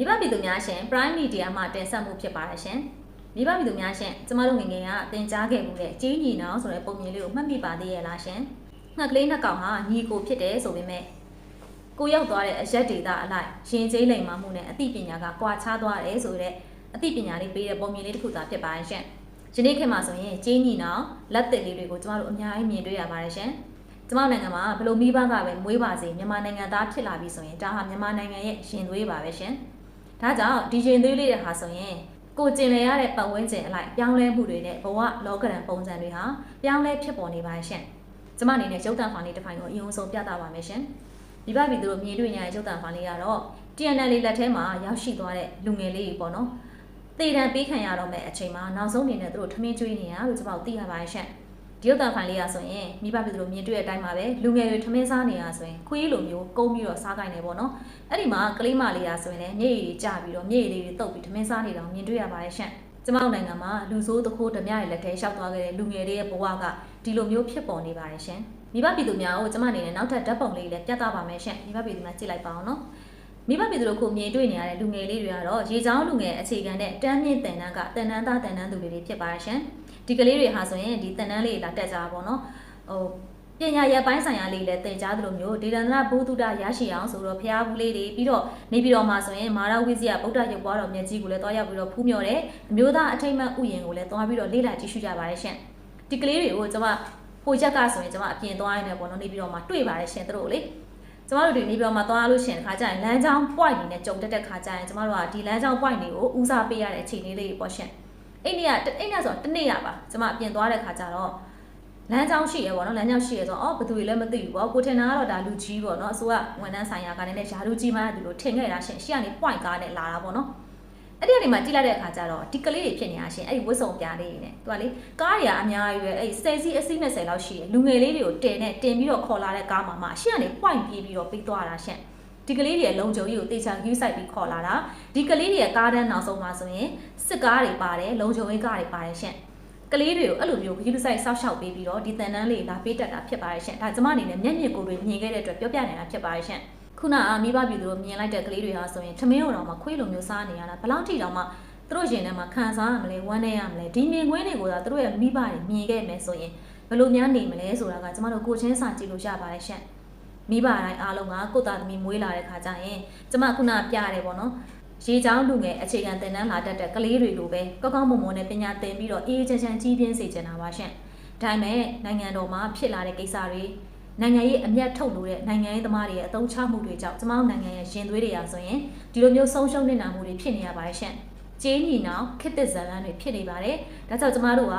မိဘပြည်သူများရှင် Prime Media မှတင်ဆက်မှုဖြစ်ပါတယ်ရှင်မိဘပြည်သူများရှင်ကျမတို့ငယ်ငယ်ကတင်ကြားခဲ့မှုတဲ့ကြီးညီနောင်ဆိုတဲ့ပုံမြင်လေးကိုမှတ်မိပါသေးရဲ့လားရှင်ငှက်ကလေးနှစ်ကောင်ဟာညီကိုဖြစ်တယ်ဆိုပေမဲ့ကိုရောက်သွားတဲ့အရက်ဒေတာအလိုက်ရင်ကျေးလိမ်မာမှုနဲ့အသိပညာကကွာခြားသွားတယ်ဆိုတဲ့အသိပညာလေးပေးတဲ့ပုံမြင်လေးတစ်ခုသာဖြစ်ပါတယ်ရှင်ယနေ့ခေတ်မှာဆိုရင်ကြီးညီနောင်လက်သစ်လေးတွေကိုကျမတို့အများကြီးမြင်တွေ့ရပါတယ်ရှင်ကျမတို့နိုင်ငံမှာဘလို့မိဘကပဲမွေးပါစေမြန်မာနိုင်ငံသားဖြစ်လာပြီဆိုရင်ဒါဟာမြန်မာနိုင်ငံရဲ့ရှင်သွေးပါပဲရှင်။ ဒါကြောင့်ဒီရှင်သွေးလေးတွေဟာဆိုရင်ကိုကျင်လည်ရတဲ့ပတ်ဝန်းကျင်အလိုက်ပြောင်းလဲမှုတွေနဲ့ဘဝလောကရန်ပုံစံတွေဟာပြောင်းလဲဖြစ်ပေါ်နေပါရှင်။ကျမအနေနဲ့ရုပ်တံဖောင်လေးတစ်ဖိုင်ကိုအယုံဆုံးပြသပါမယ်ရှင်။ဒီဘပြည်သူတို့မြင်တွေ့ရတဲ့ရုပ်တံဖောင်လေးကတော့ TNL လေးလက်ထဲမှာရောက်ရှိသွားတဲ့လူငယ်လေးကြီးပေါ့နော်။တည်တံပေးခံရတော့မဲ့အချိန်မှာနောက်ဆုံးအနေနဲ့သူတို့ထမင်းကျွေးနေရလို့ကျွန်တော်သိရပါတယ်ရှင်။ ဒီရုပ်တံဖိုင်လေးရဆိုရင်မိဘပြည်သူတို့မြင်တွေ့တဲ့အတိုင်းပါပဲလူငယ်တွေထမင်းစားနေရဆိုရင်ခွေးလိုမျိုးကုန်းပြီးတော့စားကိုင်းနေပေါ့နော်အဲ့ဒီမှာကလေးမလေးရဆိုရင်လည်းမျက်ရည်တွေကျပြီးတော့မျက်ရည်လေးတွေတုပ်ပြီးထမင်းစားနေတာကိုမြင်တွေ့ရပါတယ်ရှင့်ကျမတို့နိုင်ငံမှာလူဆိုးတခိုးဓမြရဲ့လက်ထဲရှောက်သွားခဲ့တဲ့လူငယ်တွေရဲ့ဘဝကဒီလိုမျိုးဖြစ်ပေါ်နေပါတယ်ရှင်မိဘပြည်သူများကိုကျမအနေနဲ့နောက်ထပ်ဓာတ်ပုံလေးလည်းပြသပါမယ်ရှင့်မိဘပြည်သူများကြည့်လိုက်ပါအောင်နော်မိဘပြည်သူတို့ခုမြင်တွေ့နေရတဲ့လူငယ်လေးတွေကတော့ရေချောင်းလူငယ်အခြေခံတဲ့တန်းမြင့်တန်တန်းကတန်တန်းသားတန်တန်းသူတွေဖြစ်ပါရှင် ဒီကလေးတွေဟာဆိုရင်ဒီတန်တန်းလေးလာတက်ကြပါဘောနော်ဟိုပညာရပ်ပိုင်းဆိုင်ရာလေးလည်းသင်ကြားသလိုမျိုးဒေသနာဘုဒ္ဓရရှိအောင်ဆိုတော့ဖျားဘူးလေးတွေပြီးတော့နေပြည်တော်မှာဆိုရင်မာရဝိဇ္ဇယဗုဒ္ဓရုပ်ပွားတော်မြတ်ကြီးကိုလည်းတွားရောက်ပြီးတော့ဖူးမြော်တယ်အမျိုးသားအထိတ်မှတ်ဥယျာဉ်ကိုလည်းတွားပြီးတော့လေ့လာကြည့်ရှုကြပါရရှင်ဒီကလေးတွေကိုကျွန်မဟိုချက်ကဆိုရင်ကျွန်မအပြင်သွားရနေပေါ့နော်နေပြည်တော်မှာတွေ့ပါတယ်ရှင်တို့လေကျမတို့ဒီနေပြည်တော်မှာသွားလို့ရှိရင်ခါကြရင်လမ်းကြောင်း point နေနဲ့ကြုံတက်တဲ့ခါကြရင်ကျမတို့ကဒီလမ်းကြောင်း point တွေကိုဦးစားပေးရတဲ့အခြေအနေလေးတွေပေါ့ရှင် အဲ့ဒီကအဲ့ဒါဆိုတနေ့ရပါကျမအပြင်သွားတဲ့ခါကြတော့လမ်းကြောင်းရှိရပေါ့နော်လမ်းကြောင်းရှိရဆိုတော့အော်ဘယ်သူတွေလည်းမသိဘူးပေါ့ကိုထင်တာကတော့ဒါလူကြီးပေါ့နော်အစိုးရဝန်ထမ်းဆိုင်ရာကလည်းယာလူကြီးမှဒီလိုထင်ခဲ့တာရှင်ရှေ့ကနေ point ကားနဲ့လာတာပေါ့နော်အဲ့ဒီကနေမှကြည့်လိုက်တဲ့အခါကျတော့ဒီကလေးတွေဖြစ်နေတာရှင်အဲ့ဒီဝတ်စုံပြားလေးတွေနဲ့သူကလေကားတွေကအများကြီးပဲအဲ့10စီးအစီး20လောက်ရှိတယ်လူငယ်လေးတွေကိုတင်နဲ့တင်ပြီးတော့ခေါ်လာတဲ့ကားမှာမှရှေ့ကနေ point ပြေးပြီးတော့ပြီးသွားတာရှင် ဒီကလေးတွေရဲ့လုံခြုံရေးကိုတေချာယူဆိုင်ပြီးခေါ်လာတာဒီကလေးတွေရဲ့ကားတန်းနောက်ဆုံးမှာဆိုရင်စစ်ကားတွေပါတယ်လုံခြုံရေးကားတွေပါတယ်ရှင်ကလေးတွေကိုအဲ့လိုမျိုးဂီလူဆိုင်ဆောက်ရှောက်ပေးပြီးတော့ဒီတန်တန်းလေးလာပေးတက်တာဖြစ်ပါတယ်ရှင်ဒါကျမအနေနဲ့မျက်မြင်ကိုယ်တွေမြင်ခဲ့တဲ့အတွက်ပြောပြနေတာဖြစ်ပါတယ်ရှင်ခုနကမိဘပြည်သူတို့မြင်လိုက်တဲ့ကလေးတွေဟာဆိုရင်ထမင်းတော်မှာခွေးလိုမျိုးစားနေရတာဘယ်လောက်ထိတောင်မှသူတို့ရင်ထဲမှာခံစားရမလဲဝမ်းနေရမလဲဒီမြင်ကွင်းတွေကိုသာသူတို့ရဲ့မိဘတွေမြင်ခဲ့မယ်ဆိုရင်ဘယ်လိုများနေမလဲဆိုတာကကျမတို့ကိုချင်းစာကြည့်လို့ရပါတယ်ရှင် မိဘတိုင်းအားလုံးကကိုယ့်သားသမီးမွေးလာတဲ့ခါကျရင်ကျမခုနပြရတယ်ပေါ့နော်ရေချောင်းလူငယ်အခြေခံသင်တန်းလာတတ်တဲ့ကလေးတွေလိုပဲကောက်ကောက်မွန်မွန်နဲ့ပညာသင်ပြီးတော့အေးအေးချမ်းချမ်းကြီးပြင်းစေချင်တာပါရှင်ဒါပေမဲ့နိုင်ငံတော်မှာဖြစ်လာတဲ့ကိစ္စတွေနိုင်ငံရေးအမျက်ထုတ်လို့တဲ့နိုင်ငံရေးသမားတွေရဲ့အသုံးချမှုတွေကြောင့်ကျမတို့နိုင်ငံရဲ့ရင်သွေးတွေရာဆိုရင်ဒီလိုမျိုးဆုံးရှုံးနေတာမှုတွေဖြစ်နေရပါတယ်ရှင်။ကျေးညီနောင်ခစ်တစ်ဇလန်းတွေဖြစ်နေပါတယ်။ဒါကြောင့်ကျမတို့က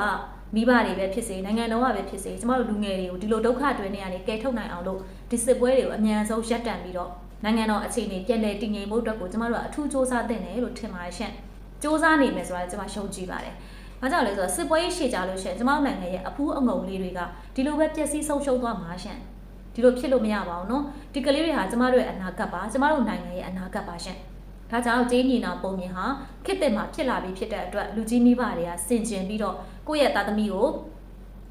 မိဘတွေပဲဖြစ်စေနိုင်ငံတော်ကပဲဖြစ်စေကျမတို့လူငယ်တွေကိုဒီလိုဒုက္ခတွေနေရနေကယ်ထုတ်နိုင်အောင်လို့ဒီစစ်ပွဲတွေကိုအမြန်ဆုံးရပ်တန့်ပြီးတော့နိုင်ငံတော်အခြေအနေပြန်လည်တည်ငြိမ်ဖို့အတွက်ကိုကျမတို့ကအထူးစ조사သင့်တယ်လို့ထင်ပါတယ်ရှင်။စ조사နေမယ်ဆိုတာကျမရှုံးကြည့်ပါတယ်။ဘာကြောင့်လဲဆိုတော့စစ်ပွဲရှေ့ကြလို့ရှိရင်ကျမတို့နိုင်ငံရဲ့အဖူးအငုံလေးတွေကဒီလိုပဲပျက်စီးဆုံးရှုံးသွားမှာရှင်။ဒီလိုဖြစ်လို့မရပါဘူးနော်။ဒီကလေးတွေဟာကျမတို့ရဲ့အနာဂတ်ပါကျမတို့နိုင်ငံရဲ့အနာဂတ်ပါရှင်။ဒါကြောင့်ဂျင်းညီနောင်ပုံမြင်ဟာခေတ်သစ်မှာဖြစ်လာပြီးဖြစ်တဲ့အတွက်လူကြီးမိဘတွေကစင်ကျင်ပြီးတော့ ကိုယ့်ရဲ့သားသမီးကို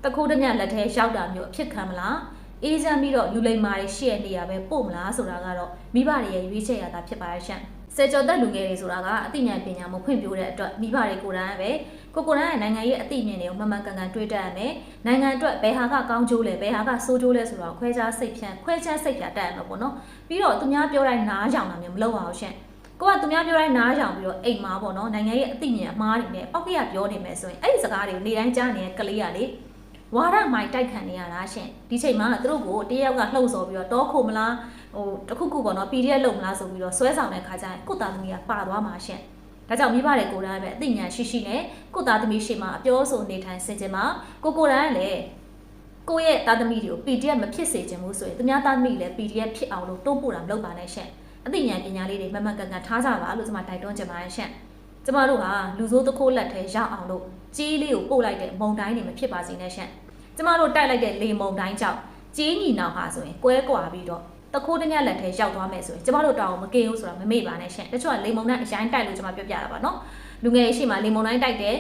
တခိုးတမျှလက်ထဲရောက်တာမျိုးအဖြစ်ခံမလားအေးချမ်းပြီးတော့လူလိမ္မာတွေရှေ့နေရပဲပို့မလားဆိုတာကတော့မိဘတွေရဲ့ရွေးချယ်ရတာဖြစ်ပါရဲ့ရှင့်စေကျော်သက်လူငယ်တွေဆိုတာကအသိဉာဏ်ပညာမဖွင့်ပြတဲ့အတွက်မိဘတွေကိုယ်တိုင်ပဲကိုကိုယ်တိုင်ကနိုင်ငံရေးအသိဉာဏ်တွေကိုမှန်မှန်ကန်ကန်တွေးတတ်ရမယ်နိုင်ငံအတွက်ဘယ်ဟာကကောင်းကျိုးလဲဘယ်ဟာကဆိုးကျိုးလဲဆိုတော့ခွဲခြားစိတ်ဖြန့်ခွဲခြားစိတ်ဖြတ်တတ်ရမှာပေါ့နော်ပြီးတော့သူများပြောတိုင်းနားကြောင်တာမျိုးမလုပ်ပါဘူးရှင့် ကိုကသူများပြောတိုင်းနားကြောင်ပြီးတော့အိမ်မှာပေါ့နော်နိုင်ငံရေးအသိဉာဏ်အမှားတွေနဲ့ပောက်ကရပြောနေမယ်ဆိုရင်အဲ့ဒီစကားတွေကိုနေတိုင်းကြားနေတဲ့ကလေးကလေဝါရမိုင်တိုက်ခံနေရတာရှင်ဒီချိန်မှာသူတို့ကိုတယောက်ကလှုပ်ဆော်ပြီးတော့တောခုမလားဟိုတခုခုပေါ့နော် PDF လုံမလားဆိုပြီးတော့ဆွဲဆောင်တဲ့ခါကျရင်ကိုသားသမီးကပါသွားမှာရှင်ဒါကြောင့်မိဘတွေကိုယ်တိုင်ပဲအသိဉာဏ်ရှိရှိနဲ့ကိုသားသမီးရှိမှအပြောဆိုနေထိုင်စင်ကြင်မှာကိုကိုယ်တိုင်လည်းကိုယ့်ရဲ့သားသမီးတွေကို PDF မဖြစ်စေချင်ဘူးဆိုရင်သူများသားသမီးလည်း PDF ဖြစ်အောင်လို့တွန်းပို့တာမလုပ်ပါနဲ့ရှင် အသိဉာဏ်ပညာလေးတွေမမှန်ကန်ကန်ထားကြပါလို့ကျွန်မတိုက်တွန်းချင်ပါတယ်ရှင်ကျမတို့ဟာလူဆိုးတခိုးလက်ထဲရောက်အောင်လို့ကြီးလေးကိုပို့လိုက်တဲ့မုံတိုင်းတွေမဖြစ်ပါစေနဲ့ရှင်ကျမတို့တိုက်လိုက်တဲ့လေမုံတိုင်းကြောင့်ကြီးညီနောင်ဟာဆိုရင်ကွဲကွာပြီးတော့တခိုးတညက်လက်ထဲရောက်သွားမယ်ဆိုရင်ကျမတို့တောင်းမကင်းဘူးဆိုတာမမေ့ပါနဲ့ရှင်တချို့ကလေမုံတိုင်းအရင်တိုက်လို့ကျမပြောပြတာပါနော်လူငယ်ရှိမှလေမုံတိုင်းတိုက်တယ်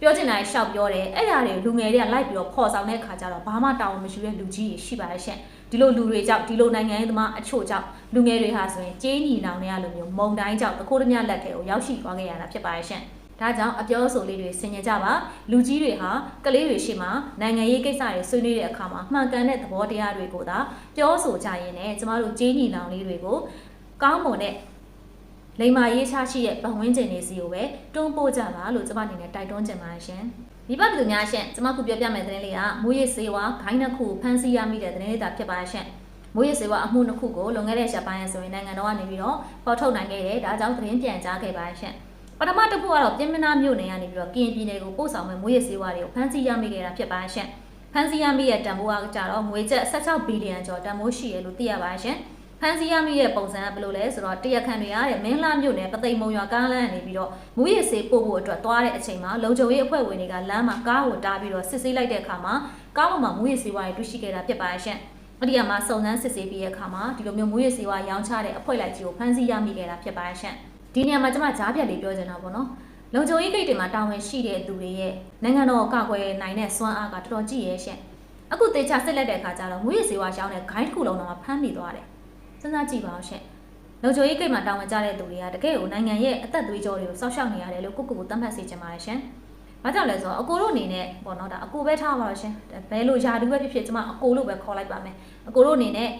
ပြောချင်တာရှောက်ပြောတယ်အဲ့ဒါတွေလူငယ်တွေကလိုက်ပြီးတော့ဖော်ဆောင်တဲ့ခါကျတော့ဘာမှတောင်းမရှိတဲ့လူကြီးရှိပါရဲ့ရှင် ဒီလိုလူတွေကြောင့်ဒီလိုနိုင်ငံရေးသမားအချို့ကြောင့်လူငယ်တွေဟာဆိုရင်ကြေးညီနောင်နေရလိုမျိုးမုံတိုင်းကြောင့်တခိုးတမလက်ထဲကိုရောက်ရှိသွားခဲ့ရတာဖြစ်ပါရဲ့ရှင်ဒါကြောင့်အပြောအဆိုလေးတွေဆင်ញင်ကြပါလူကြီးတွေဟာကလေးတွေရှိမှနိုင်ငံရေးကိစ္စတွေဆွေးနွေးတဲ့အခါမှာမှန်ကန်တဲ့သဘောတရားတွေကိုသာပြောဆိုကြရင်လည်းကျမတို့ကြေးညီနောင်လေးတွေကိုကောင်းမွန်တဲ့လိမ္မာရေးချရှိတဲ့ပတ်ဝန်းကျင်တွေစီကိုပဲတွန်းပို့ကြပါလို့ကျမအနေနဲ့တိုက်တွန်းချင်ပါတယ်ရှင် ဒီဘက်ပြည်သူများရှင်ကျမခုပြောပြမယ့်သတင်းလေးကမူရစ်စေဝါဂိုင်းနှစ်ခုဖမ်းဆီးရမိတဲ့သတင်းလေးသာဖြစ်ပါရှင်မူရစ်စေဝါအမှုနှစ်ခုကိုလွန်ခဲ့တဲ့ရက်ပိုင်းရဆိုရင်နိုင်ငံတော်ကနေပြီးတော့ပေါ်ထုတ်နိုင်ခဲ့တယ်ဒါကြောင့်သတင်းပြန်ကြားခဲ့ပါရှင်ပထမတစ်ခုကတော့ပြင်မနာမြို့နယ်ကနေပြီးတော့ကရင်ပြည်နယ်ကိုပို့ဆောင်မဲ့မူရစ်စေဝါတွေကိုဖမ်းဆီးရမိခဲ့တာဖြစ်ပါရှင်ဖမ်းဆီးရမိတဲ့တန်ဖိုးကကြတော့ငွေကျပ်16ဘီလီယံကျော်တန်ဖိုးရှိရလို့သိရပါရှင် ဖန်စီရမိရဲ့ပုံစံကဘယ်လိုလဲဆိုတော့တရက်ခန့်တွေရတဲ့မင်းလှမြို့နယ်ပသိမ်မုံရွာကားလမ်းကနေပြီးတော့မူရစ်စေးပို့ဖို့အတွက်သွားတဲ့အချိန်မှာလုံခြုံရေးအဖွဲ့ဝင်တွေကလမ်းမှာကားကိုတားပြီးတော့စစ်ဆေးလိုက်တဲ့အခါမှာကားပေါ်မှာမူရစ်စေးဝါးတွေတွေ့ရှိခဲ့တာဖြစ်ပါရဲ့ရှင်။အဲ့ဒီကမှာစုံစမ်းစစ်ဆေးပြီးတဲ့အခါမှာဒီလိုမျိုးမူရစ်စေးဝါးရောင်းချတဲ့အဖွဲ့လိုက်ကြီးကိုဖမ်းဆီးရမိခဲ့တာဖြစ်ပါရဲ့ရှင်။ဒီနေရာမှာကျွန်မကြားပြတ်လေးပြောချင်တာပေါ့နော်။လုံခြုံရေးဂိတ်တွေမှာတာဝန်ရှိတဲ့သူတွေရဲ့နိုင်ငံတော်ကာကွယ်နိုင်တဲ့စွမ်းအားကတော်တော်ကြီးရဲ့ရှင်။အခုတေချာစစ်လက်တဲ့အခါကျတော့မူရစ်စေးဝါးရောင်းတဲ့ဂိုင်းတစ်ခုလုံးတော့ဖမ်းမိသွားတယ်။ စဉ်းစားကြည့်ပါဦးရှင်။လုံခြုံရေးဂိတ်မှာတာဝန်ကျတဲ့သူတွေကတကယ်ကိုနိုင်ငံရဲ့အသက်သွေးကြောတွေကိုစောက်ရှောက်နေရတယ်လို့ကိုကိုကိုတတ်မှတ်စေချင်ပါတယ်ရှင်။ဘာကြောင့်လဲဆိုတော့အကိုတို့အနေနဲ့ပေါ့နော်ဒါအကိုပဲထားပါတော့ရှင်။ဘယ်လိုယာတူပဲဖြစ်ဖြစ်ကျွန်မအကိုလို့ပဲခေါ်လိုက်ပါမယ်။အကိုတို့အနေနဲ့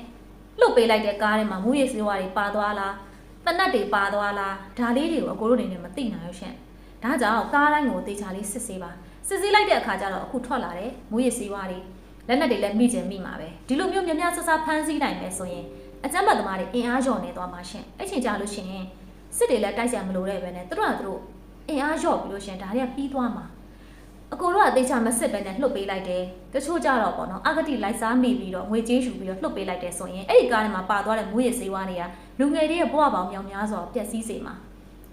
လှုပ်ပေးလိုက်တဲ့ကားထဲမှာမူရည်စေဝါတွေပါသွားလား။တနတ်တွေပါသွားလား။ဒါလေးတွေကိုအကိုတို့အနေနဲ့မသိနိုင်ဘူးရှင်။ဒါကြောင့်ကားတိုင်းကိုတေချာလေးစစ်ဆေးပါ။စစ်ဆေးလိုက်တဲ့အခါကျတော့အခုထွက်လာတယ်မူရည်စေဝါတွေလက်နက်တွေလည်းမိချင်မိမှာပဲ။ဒီလိုမျိုးများများဆဆဖမ်းဆီးနိုင်မယ်ဆိုရင် အကြမ်းဖက်သမားတွေအင်အားလျော့နေသွားမှာရှင်အဲ့ချိန်ကြလို့ရှိရင်စစ်တွေလည်းတိုက်စရာမလိုတဲ့ပဲနဲ့သူတို့ကသူတို့အင်အားလျော့ပြီးလို့ရှင်ဒါတွေကပြီးသွားမှာအကိုတို့ကတေချာမစစ်ပဲနဲ့လှုပ်ပေးလိုက်တယ်တချို့ကြတော့ပေါ့နော်အဂတိလိုက်စားမိပြီးတော့ငွေကြေးယူပြီးတော့လှုပ်ပေးလိုက်တယ်ဆိုရင်အဲ့ဒီကားထဲမှာပါသွားတဲ့မူရည်စေးဝါးတွေကလူငယ်တွေရဲ့ဘဝပေါင်းမြောင်များစွာပျက်စီးစေမှာ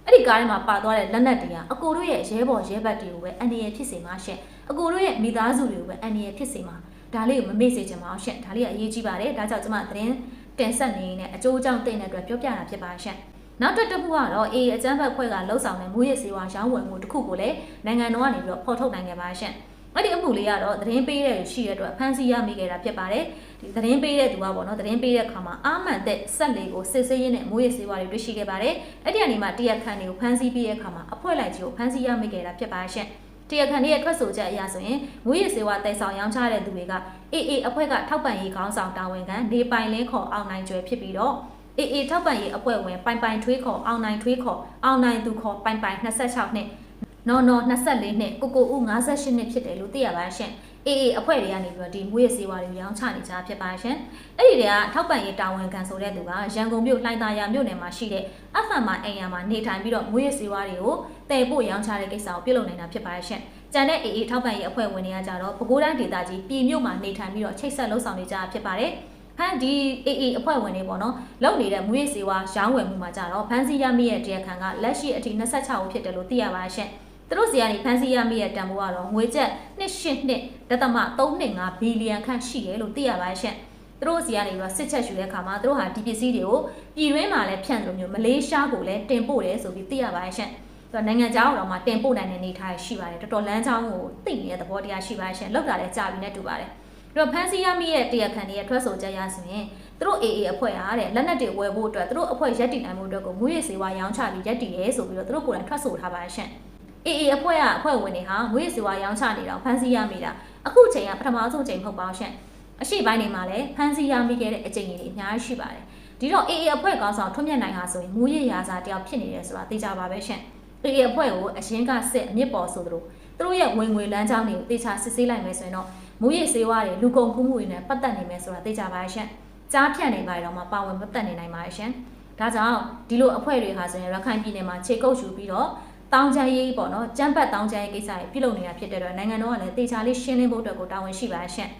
အဲ့ဒီကားထဲမှာပါသွားတဲ့လက်နက်တွေကအကိုတို့ရဲ့ရဲဘော်ရဲဘက်တွေကိုပဲအန္တရာယ်ဖြစ်စေမှာရှင့်အကိုတို့ရဲ့မိသားစုတွေကိုပဲအန္တရာယ်ဖြစ်စေမှာဒါလေးကိုမမေ့စေချင်ပါဘူးရှင့်ဒါလေးကအရေးကြီးပါတယ်ဒါကြောင့်ကျွန်မသတင်း တင်ဆက်နေနေအကျိုးအကြောင်းသိတဲ့အတွက်ပြောပြတာဖြစ်ပါရှင့်နောက်တစ်တစ်ခုကတော့အေးအကျန်းဘက်ဖွဲ့ကလှုပ်ဆောင်တဲ့မူရစ်စေဝါရောင်းဝယ်မှုတစ်ခုကိုလည်းနိုင်ငံတော်ကနေပြီးတော့ဖော်ထုတ်နိုင်ခဲ့ပါရှင့်အဲ့ဒီအမှုလေးကတော့သတင်းပေးတဲ့ရှိတဲ့အတွက်ဖမ်းဆီးရမိခဲ့တာဖြစ်ပါတယ်ဒီသတင်းပေးတဲ့သူကပေါ့နော်သတင်းပေးတဲ့အခါမှာအာမန်တဲ့ဆက်လေးကိုစစ်ဆေးရင်းနဲ့မူရစ်စေဝါတွေတွေ့ရှိခဲ့ပါတယ်အဲ့ဒီအနေမှာတရက်ခန့်တွေကိုဖမ်းဆီးပြီးတဲ့အခါမှာအဖွဲ့လိုက်ကြီးကိုဖမ်းဆီးရမိခဲ့တာဖြစ်ပါရှင့် တရားခံရဲ့ထွက်ဆိုချက်အရဆိုရင်မူရစ်စေဝါတိုက်ဆောင်ရောင်းချတဲ့သူတွေကအေးအေးအဖွဲ့ကထောက်ပံ့ရေးခေါင်းဆောင်တာဝန်ခံနေပိုင်လင်းခေါ်အောင်နိုင်ကျွဲဖြစ်ပြီးတော့အေးအေးထောက်ပံ့ရေးအဖွဲ့ဝင်ပိုင်ပိုင်ထွေးခေါ်အောင်နိုင်ထွေးခေါ်အောင်နိုင်သူခေါ်ပိုင်ပိုင်26နှစ်နော်နော်24နှစ်ကိုကိုဦး58နှစ်ဖြစ်တယ်လို့သိရပါရှင့် အေးအေးအဖွဲ့တွေကနေပြီးတော့ဒီမွေးရစေဝါတွေရောင်းချနေကြဖြစ်ပါရှင်။အဲ့ဒီတွေကထောက်ပံ့ရေးတာဝန်ခံဆိုတဲ့သူကရန်ကုန်မြို့လှိုင်သာယာမြို့နယ်မှာရှိတဲ့အဖန်မှာအိမ်ယာမှာနေထိုင်ပြီးတော့မွေးရစေဝါတွေကိုတည်ဖို့ရောင်းချတဲ့ကိစ္စကိုပြုလုပ်နေတာဖြစ်ပါရှင်။ကျန်တဲ့အေးအေးထောက်ပံ့ရေးအဖွဲ့ဝင်တွေကကြတော့ပဲခူးတိုင်းဒေသကြီးပြည်မြို့မှာနေထိုင်ပြီးတော့ချိတ်ဆက်လှုပ်ဆောင်နေကြဖြစ်ပါတယ်။ဟန်ဒီအေးအေးအဖွဲ့ဝင်တွေပေါ့နော်လုံနေတဲ့မွေးရစေဝါရောင်းဝယ်မှုမှာကြတော့ဖန်စီရမိရဲ့တရားခံကလက်ရှိအထိ26ဦးဖြစ်တယ်လို့သိရပါရှင်။ သူတို့စီကနေဖန်စီရမိရဲ့တန်ဖိုးကတော့ငွေကျပ်2.2ဒသမ3.5ဘီလီယံခန့်ရှိတယ်လို့သိရပါရှင့်သူတို့စီကနေပြီးစစ်ချက်ယူတဲ့အခါမှာသူတို့ဟာဒီပစ္စည်းတွေကိုပြည်တွင်းမှာလည်းဖြန့်လို့မျိုးမလေးရှားကိုလည်းတင်ပို့တယ်ဆိုပြီးသိရပါရှင့်ဆိုတော့နိုင်ငံခြားတော်မှာတင်ပို့နိုင်တဲ့နေထားရှိပါတယ်တော်တော်လမ်းကြောင်းကိုသိနေတဲ့သဘောတရားရှိပါရှင့်လောက်တာလည်းကြာပြီနဲ့တူပါတယ်အဲ့တော့ဖန်စီရမိရဲ့တရားခံတွေရဲ့ထွက်ဆိုချက်ရဆိုရင်သူတို့ AA အဖွဲ့အားတဲ့လက်နက်တွေဝယ်ဖို့အတွက်သူတို့အဖွဲ့ရက်တည်နိုင်မှုအတွက်ကိုငွေရစေဝါရောင်းချပြီးရက်တည်ရဲဆိုပြီးတော့သူတို့ကိုယ်တိုင်ထွက်ဆိုထားပါရှင့် အေးအေးအဖွဲ့ကအဖွဲ့ဝင်တွေဟာငွေစီဝါရောင်းချနေတာဖမ်းဆီးရမိတာအခုချိန်ကပထမဆုံးချိန်မဟုတ်ပါဘူးရှင်အရှိပိုင်းတွေမှာလည်းဖမ်းဆီးရမိခဲ့တဲ့အချိန်ကြီးတွေအများကြီးရှိပါတယ်ဒီတော့အေးအေးအဖွဲ့ကောင်းဆောင်ထွန်းမြတ်နိုင်ဟာဆိုရင်မူရရစာတယောက်ဖြစ်နေတယ်ဆိုတာသိကြပါပဲရှင်အေးအေးအဖွဲ့ကိုအရင်ကစစ်အမြင့်ပေါ်ဆိုသလိုသူတို့ရဲ့ဝင်ငွေလမ်းကြောင်းတွေကိုတေချာစစ်ဆေးလိုက်မယ်ဆိုရင်တော့မူရစေဝါတွေလူကုန်ကူးမှုတွေနဲ့ပတ်သက်နေမယ်ဆိုတာသိကြပါရှင်ကြားဖြန့်နေပါတော့မှပါဝင်ပတ်သက်နေနိုင်ပါရှင်ဒါကြောင့်ဒီလိုအဖွဲ့တွေဟာဆိုရင်ရခိုင်ပြည်နယ်မှာခြေကုပ်ယူပြီးတော့ တောင်းချမ်းရေးပေါ့နော်ကြမ်းပတ်တောင်းချမ်းရေးကိစ္စတွေပြုလုပ်နေတာဖြစ်တဲ့အတွက်နိုင်ငံတော်ကလည်းတေချာလေးရှင်းလင်းဖို့အတွက်ကိုတာဝန်ရှိပါရှင့်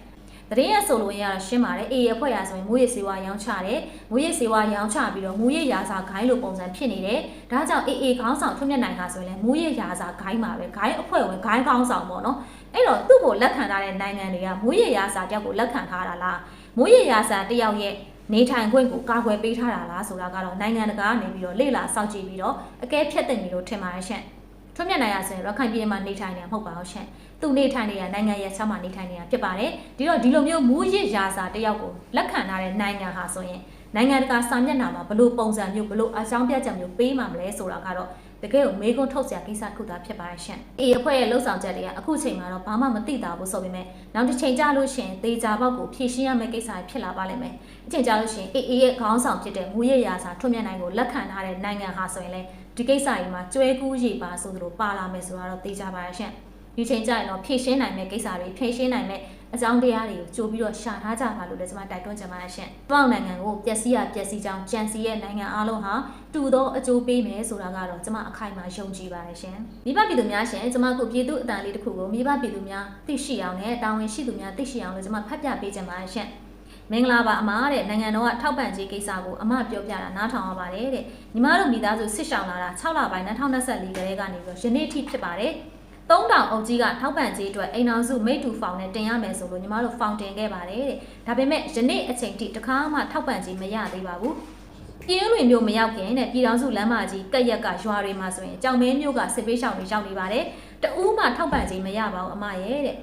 တရင်ရဆိုလို့ရရှင်းပါတယ်အေးအဖွဲ့ရဆိုရင်မူရည်စေဝါရောင်းချတယ်မူရည်စေဝါရောင်းချပြီးတော့မူရည်ရာစာဂိုင်းလိုပုံစံဖြစ်နေတယ်ဒါကြောင့်အေးအေးခေါင်းဆောင်ထွန်းမြတ်နိုင်ဟာဆိုရင်လည်းမူရည်ရာစာဂိုင်းမှာပဲဂိုင်းအဖွဲ့ဝင်ဂိုင်းခေါင်းဆောင်ပေါ့နော်အဲ့တော့သူ့ကိုလက်ခံထားတဲ့နိုင်ငံတွေကမူရည်ရာစာတယောက်ကိုလက်ခံထားတာလားမူရည်ရာစာတယောက်ရဲ့ နေထိုင်ခွင့်ကိုကာကွယ်ပေးထားတာလားဆိုတာကတော့နိုင်ငံတကာကနေပြီးတော့လေ့လာစောင့်ကြည့်ပြီးတော့အကဲဖြတ်သိမ့်ပြီးတော့ထင်ပါတယ်ရှင့်ထွတ်မြတ်နိုင်ရဆိုရင်ရခိုင်ပြည်နယ်မှာနေထိုင်နေတာမဟုတ်ပါဘူးရှင်သူနေထိုင်နေတာနိုင်ငံရဲ့ဆောင်းမှာနေထိုင်နေတာဖြစ်ပါတယ်ဒီတော့ဒီလိုမျိုးမူရစ်ရာစာတယောက်ကိုလက်ခံထားတဲ့နိုင်ငံဟာဆိုရင်နိုင်ငံတကာစာမျက်နှာမှာဘလို့ပုံစံမျိုးဘလို့အကြောင်းပြချက်မျိုးပေးမှာမလဲဆိုတာကတော့ တကယ်ကိုမေးခွန်းထုတ်စရာကိစ္စတစ်ခုသာဖြစ်ပါရှင်အေးအဖွဲ့ရဲ့လှုပ်ဆောင်ချက်တွေကအခုချိန်မှာတော့ဘာမှမသိတာဘူးဆိုပေမဲ့နောက်တစ်ချိန်ကြာလို့ရှရင်သေချာဘောက်ကိုဖြည့်ရှင်းရမယ့်ကိစ္စတွေဖြစ်လာပါလိမ့်မယ်အချိန်ကြာလို့ရှရင်အေးအေးရဲ့ခေါင်းဆောင်ဖြစ်တဲ့မူရစ်ရာစာထွတ်မြတ်နိုင်ကိုလက်ခံထားတဲ့နိုင်ငံဟာဆိုရင်လည်းဒီကိစ္စကြီးမှာကျွဲကူးရေပါဆိုသလိုပါလာမယ်ဆိုတာတော့သိကြပါရဲ့ရှင် ဒီချိန်ကျရင်တော့ဖြည့်ရှင်းနိုင်မယ့်ကိစ္စတွေဖြည့်ရှင်းနိုင်မယ့်အကြောင်းတရားတွေကိုကြိုပြီးတော့ရှာထားကြပါလို့လည်းကျွန်မတိုက်တွန်းချင်ပါတယ်ရှင်။ပေါ့နိုင်ငံကိုပျက်စီးရပျက်စီးကြောင်းကြံစီရဲ့နိုင်ငံအလုံးဟာတူသောအကျိုးပေးမယ်ဆိုတာကတော့ကျွန်မအခိုင်အမာယုံကြည်ပါတယ်ရှင်။မိဘပြည်သူများရှင်ကျွန်မကပြည်သူအတန်လေးတစ်ခုကိုမိဘပြည်သူများသိရှိအောင်နဲ့တာဝန်ရှိသူများသိရှိအောင်လို့ကျွန်မဖတ်ပြပေးချင်ပါတယ်ရှင်။မင်္ဂလာပါအမတဲ့နိုင်ငံတော်ကထောက်ပံ့ကြေးကိစ္စကိုအမပြောပြတာနားထောင်ရပါတယ်တဲ့ညီမတို့မိသားစုဆစ်ဆောင်လာတာ6လပိုင်း2024ကလေးကနေပြီးတော့ယနေ့ထိဖြစ်ပါတယ် 3000အုပ်ကြီးကထောက်ပံ့ကြေးအတွက်အိမ်အောင်စုမိတူဖောင်နဲ့တင်ရမယ်ဆိုလို့ညီမတို့ဖောင်တင်ခဲ့ပါတယ်တဲ့ဒါပေမဲ့ယနေ့အချိန်ထိတခါမှထောက်ပံ့ကြေးမရသေးပါဘူးပြည်တွင်းမျိုးမရောက်ခင်တဲ့ပြည်တော်စုလမ်းမကြီးကက်ရက်ကရွာတွေမှာဆိုရင်ကြောင်မဲမျိုးကစစ်ပေးရှောင်တွေရောက်နေပါတယ်တအူးမှထောက်ပံ့ကြေးမရပါဘူးအမရဲ့တဲ့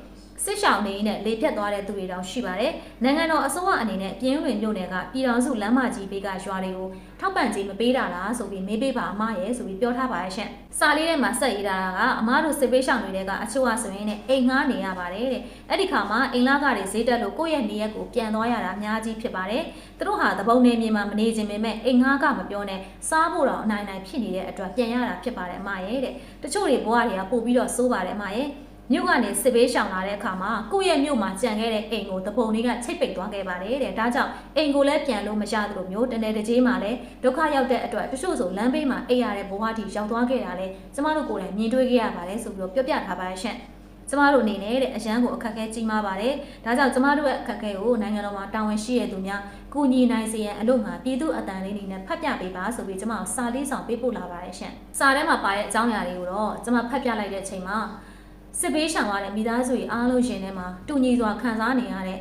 စစ်ရှောင်းနေနဲ့လေဖြတ်သွားတဲ့သူတွေတောင်ရှိပါတယ်။နိုင်ငံတော်အစိုးရအနေနဲ့ပြင်းလွင်မြို့နယ်ကပြည်တော်စုလမ်းမကြီးဘေးကရွာတွေကိုထောက်ပံ့ကြေးမပေးတာလားဆိုပြီးမေးပေးပါအမရဲ့ဆိုပြီးပြောထားပါရဲ့ရှင့်။စာလေးထဲမှာဆက်ရေးထားတာကအမတို့စစ်ပေးရှောင်းတွေကအချို့အဆိုရင်နဲ့အိမ်ငှားနေရပါတယ်တဲ့။အဲ့ဒီခါမှာအိမ်လာကတွေဈေးတက်လို့ကိုယ့်ရဲ့နေရက်ကိုပြန်သွားရတာအများကြီးဖြစ်ပါတယ်။သူတို့ဟာသဘုံနေမြေမှာမနေခြင်းပေမဲ့အိမ်ငှားကမပြောနဲ့စားဖို့တော့အနိုင်နိုင်ဖြစ်နေတဲ့အတွက်ပြန်ရတာဖြစ်ပါတယ်အမရဲ့တဲ့။တချို့တွေဘဝတွေကပို့ပြီးတော့စိုးပါတယ်အမရဲ့။ မြို့ကနေစစ်ဘေးရှောင်လာတဲ့အခါမှာကိုယ့်ရဲ့မြို့မှာကြံခဲ့တဲ့အိမ်ကိုတပုံလေးကချိတ်ပိတ်သွားခဲ့ပါတယ်တဲ့ဒါကြောင့်အိမ်ကိုလည်းပြန်လို့မရသလိုမျိုးတနေ့တစ်ကြေးမှာလည်းဒုက္ခရောက်တဲ့အတွက်တချို့ဆိုလမ်းဘေးမှာအိပ်ရတဲ့ဘဝတီရောက်သွားခဲ့တာလေကျမတို့ကိုယ်တိုင်မြင်တွေ့ခဲ့ရပါတယ်ဆိုပြီးတော့ပြောပြထားပါရှင့်ကျမတို့အနေနဲ့တဲ့အရန်ကိုအခက်အခဲကြီးမားပါတယ်။ဒါကြောင့်ကျမတို့ရဲ့အခက်အခဲကိုနိုင်ငံတော်မှာတာဝန်ရှိတဲ့သူများကုညီနိုင်စေရန်အလို့မှာပြည်သူအတန်လေးတွေနဲ့ဖတ်ပြပေးပါဆိုပြီးကျမတို့စာလေးဆောင်ပေးပို့လာပါတယ်ရှင်။စာထဲမှာပါတဲ့အကြောင်းအရာတွေကိုတော့ကျမဖတ်ပြလိုက်တဲ့အချိန်မှာ စစ်ဘေးရှောင်ရတဲ့မိသားစုတွေအားလုံးရှင်ထဲမှာတူညီစွာခံစားနေရတဲ့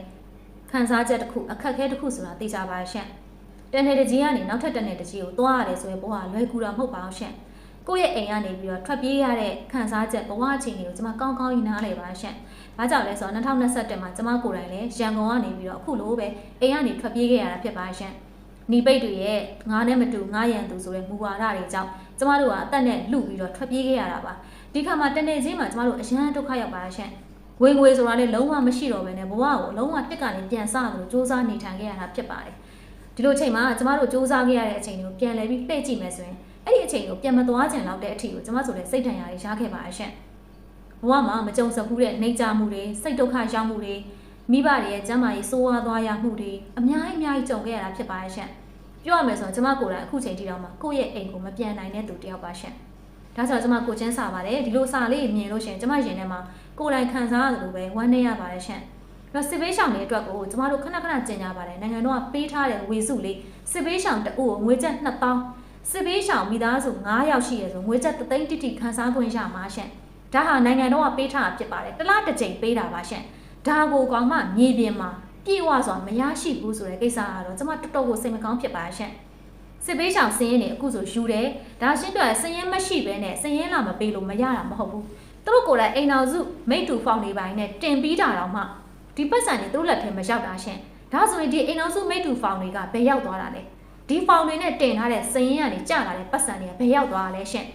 ခံစားချက်တစ်ခုအခက်အခဲတစ်ခုဆိုတာသိကြပါရှင့်။တနေ့တကြီးကနေနောက်ထပ်တနေ့တကြီးကိုသွားရတယ်ဆိုရင်ဘဝလွယ်ကူတာမဟုတ်ပါဘူးရှင့်။ကိုယ့်ရဲ့အိမ်ကနေပြီးတော့ထွက်ပြေးရတဲ့ခံစားချက်ဘဝအချိန်တွေကိုကျွန်မကောင်းကောင်းကြီးနားလည်ပါရှင့်။ဘာကြောင့်လဲဆိုတော့2021မှာကျွန်မကိုယ်တိုင်လည်းရန်ကုန်ကနေပြီးတော့အခုလိုပဲအိမ်ကနေထွက်ပြေးခဲ့ရတာဖြစ်ပါရှင့်။နီပိတ်တွေရဲ့ငားနဲ့မတူငားရန်သူဆိုတဲ့မူဝါဒတွေကြောင့်ကျမတို့ကအသက်နဲ့လူပြီးတော့ထွက်ပြေးခဲ့ရတာပါ ဒီခါမှာတနေ့ချင်းမှာကျမတို့အရန်ဒုက္ခရောက်ပါရှင့်ဝင်ငွေဆိုတာလည်းလုံးဝမရှိတော့ဘဲနဲ့ဘဝကိုလုံးဝတစ်ကနေပြန်စလို့စူးစမ်းနေထိုင်ခဲ့ရတာဖြစ်ပါတယ်ဒီလိုချိန်မှာကျမတို့စူးစမ်းခဲ့ရတဲ့အချိန်ကိုပြန်လဲပြီးလှည့်ကြည့်မယ်ဆိုရင်အဲ့ဒီအချိန်ကိုပြန်မသွားချင်တော့တဲ့အထီကိုကျမဆိုလည်းစိတ်ဒဏ်ရာတွေရခဲ့ပါရှင့်ဘဝမှာမကြုံစဖူးတဲ့နှိမ့်ချမှုတွေစိတ်ဒုက္ခရောက်မှုတွေမိဘတွေရဲ့ကျန်းမာရေးဆိုးဝါးသွားရမှုတွေအများကြီးအများကြီးကြုံခဲ့ရတာဖြစ်ပါရဲ့ရှင့်ပြောရမယ်ဆိုရင်ကျမကိုယ်တိုင်အခုချိန်ထိတော့မှကိုယ့်ရဲ့အိမ်ကိုမပြန်နိုင်တဲ့သူတယောက်ပါရှင့် ဒါဆိုတော့ကျမကိုချင်းစာပါတယ်ဒီလိုစာလေးမြင်လို့ရှိရင်ကျမရင်ထဲမှာကိုယ်တိုင်ခံစားရတယ်လို့ပဲဝမ်းနေရပါတယ်ရှင့်တော့စစ်ဘေးရှောင်တွေအတွက်ကိုကျမတို့ခဏခဏကြင်ကြပါတယ်နိုင်ငံတော်ကပေးထားတဲ့ဝေစုလေးစစ်ဘေးရှောင်တအုပ်ကိုငွေကျပ်2000စစ်ဘေးရှောင်မိသားစု9ယောက်ရှိရဆိုငွေကျပ်3သိန်းတိတိခန်းစားခွင့်ရမှာရှင့်ဒါဟာနိုင်ငံတော်ကပေးထားတာဖြစ်ပါတယ်တစ်လားတစ်ကြိမ်ပေးတာပါရှင့်ဒါကိုကောင်မှမြေပြင်မှာပြေဝစွာမရရှိဘူးဆိုတဲ့ကိစ္စကတော့ကျမတော်တော်ကိုစိတ်မကောင်းဖြစ်ပါရှင့် စစ်ပေးဆောင်စင်းရင်နေအခုဆိုယူတယ်ဒါရှင်းပြစင်းရင်မရှိဘဲနဲ့စင်းရင်လာမပေးလို့မရတာမဟုတ်ဘူးသူတို့ကိုယ်တိုင်အိမ်တော်စုမိတူဖောင်နေပိုင်းနဲ့တင်ပြီးတာတော့မှဒီပတ်စံတွေသူတို့လက်ထဲမရောက်တာရှင့်ဒါဆိုရင်ဒီအိမ်တော်စုမိတူဖောင်တွေကဘယ်ရောက်သွားတာလဲဒီဖောင်တွေနဲ့တင်ထားတဲ့စင်းရင်ကနေကျလာတဲ့ပတ်စံတွေကဘယ်ရောက်သွားတာလဲရှင့်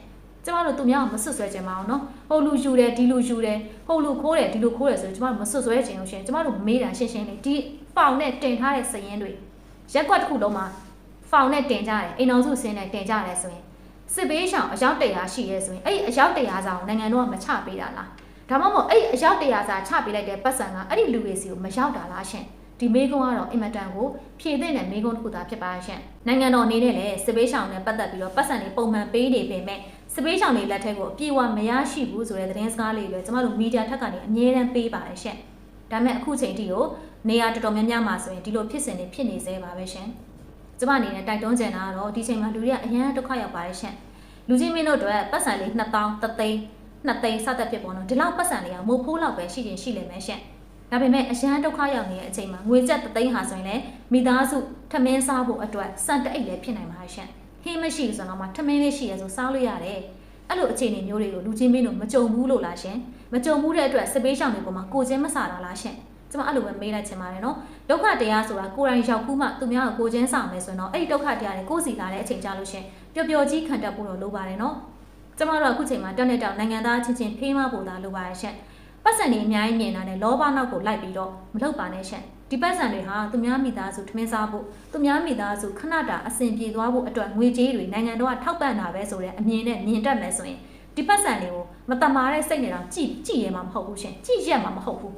ကျမတို့သူများမဆွဆွဲကြပါအောင်နော်ဟိုလူယူတယ်ဒီလူယူတယ်ဟိုလူခိုးတယ်ဒီလူခိုးတယ်ဆိုရင်ကျမတို့မဆွဆွဲခြင်းလို့ရှင်ကျမတို့မေးတာရှင်းရှင်းလေးဒီဖောင်နဲ့တင်ထားတဲ့စရင်တွေရက်ကွက်တစ်ခုလုံးမှာ ဖောင်နဲ့တင်ကြတယ်အိမ်တော်စုစင်းနဲ့တင်ကြတယ်ဆိုရင်စစ်ဘေးရှောင်အယောက်တရာရှိရဲဆိုရင်အဲ့ဒီအယောက်တရာစာကိုနိုင်ငံတော်ကမချပေးတာလားဒါမှမဟုတ်အဲ့ဒီအယောက်တရာစာချပေးလိုက်တဲ့ပတ်စံကအဲ့ဒီလူတွေစီကိုမရောက်တာလားရှင်ဒီမေကုန်းကတော့အင်မတန်ကိုဖြည့်တဲ့မေကုန်းတစ်ခုသာဖြစ်ပါရှင်နိုင်ငံတော်အနေနဲ့လည်းစစ်ဘေးရှောင်နဲ့ပတ်သက်ပြီးတော့ပတ်စံတွေပုံမှန်ပေးနေပေမဲ့စစ်ဘေးရှောင်တွေလက်ထက်ကိုအပြည့်အဝမရရှိဘူးဆိုတဲ့သတင်းစကားလေးတွေကျမတို့မီဒီယာထက်ကနေအမြဲတမ်းပေးပါတယ်ရှင်ဒါပေမဲ့အခုချိန်ထိကိုနေရာတော်တော်များများမှာဆိုရင်ဒီလိုဖြစ်စဉ်တွေဖြစ်နေသေးပါပဲရှင် ကျမအနေနဲ့တိုက်တွန်းချင်တာကတော့ဒီချိန်မှာလူတွေကအရန်ဒုက္ခရောက်ပါတယ်ရှင်လူချင်းမင်းတို့အတွက်ပတ်စံလေး2000 3သိန်း2သိန်းစသဖြင့်ပေါ့နော်ဒီလောက်ပတ်စံလေးကမိုးဖိုးလောက်ပဲရှိရင်ရှိလိမ့်မယ်ရှင်ဒါပေမဲ့အရန်ဒုက္ခရောက်နေတဲ့အချိန်မှာငွေကျပ်3သိန်းဟာဆိုရင်လည်းမိသားစုထမင်းစားဖို့အတွက်စံတအိတ်လည်းဖြစ်နိုင်ပါရှင်ဟင်းမရှိဘူးဆိုတော့မှထမင်းလေးရှိရဆိုစားလို့ရတယ်အဲ့လိုအခြေအနေမျိုးတွေကိုလူချင်းမင်းတို့မကြုံဘူးလို့လားရှင်မကြုံဘူးတဲ့အတွက်စပေးရှောင်တွေပေါ်မှာကိုချင်းမဆာတာလားရှင် ကျမအဲ့လိုပဲမေးလိုက်ချင်ပါတယ်နော်ဒုက္ခတရားဆိုတာကိုယ်တိုင်ရောက်ခုမှသူများကိုကိုချင်းဆောင်မယ်ဆိုရင်တော့အဲ့ဒီဒုက္ခတရားတွေကိုယ်စီလာတဲ့အချိန်ကြလို့ရှင်ပျော်ပျော်ကြီးခံတတ်ဖို့တော့လိုပါတယ်နော်ကျမတို့အခုချိန်မှာတက်နေတောင်နိုင်ငံသားချင်းချင်းဖေးမဖို့သာလိုပါတယ်ရှင်ပတ်စံတွေအများကြီးမြင်တာနဲ့လောဘနောက်ကိုလိုက်ပြီးတော့မလုပ်ပါနဲ့ရှင်ဒီပတ်စံတွေဟာသူများမိသားစုထမင်းစားဖို့သူများမိသားစုခဏတာအဆင်ပြေသွားဖို့အတွက်ငွေကြေးတွေနိုင်ငံတော်ကထောက်ပံ့တာပဲဆိုတဲ့အမြင်နဲ့မြင်တတ်မယ်ဆိုရင်ဒီပတ်စံတွေကိုမတမာတဲ့စိတ်နဲ့တော့ကြည်ကြည်ရမှာမဟုတ်ဘူးရှင်ကြည်ရက်မှာမဟုတ်ဘူး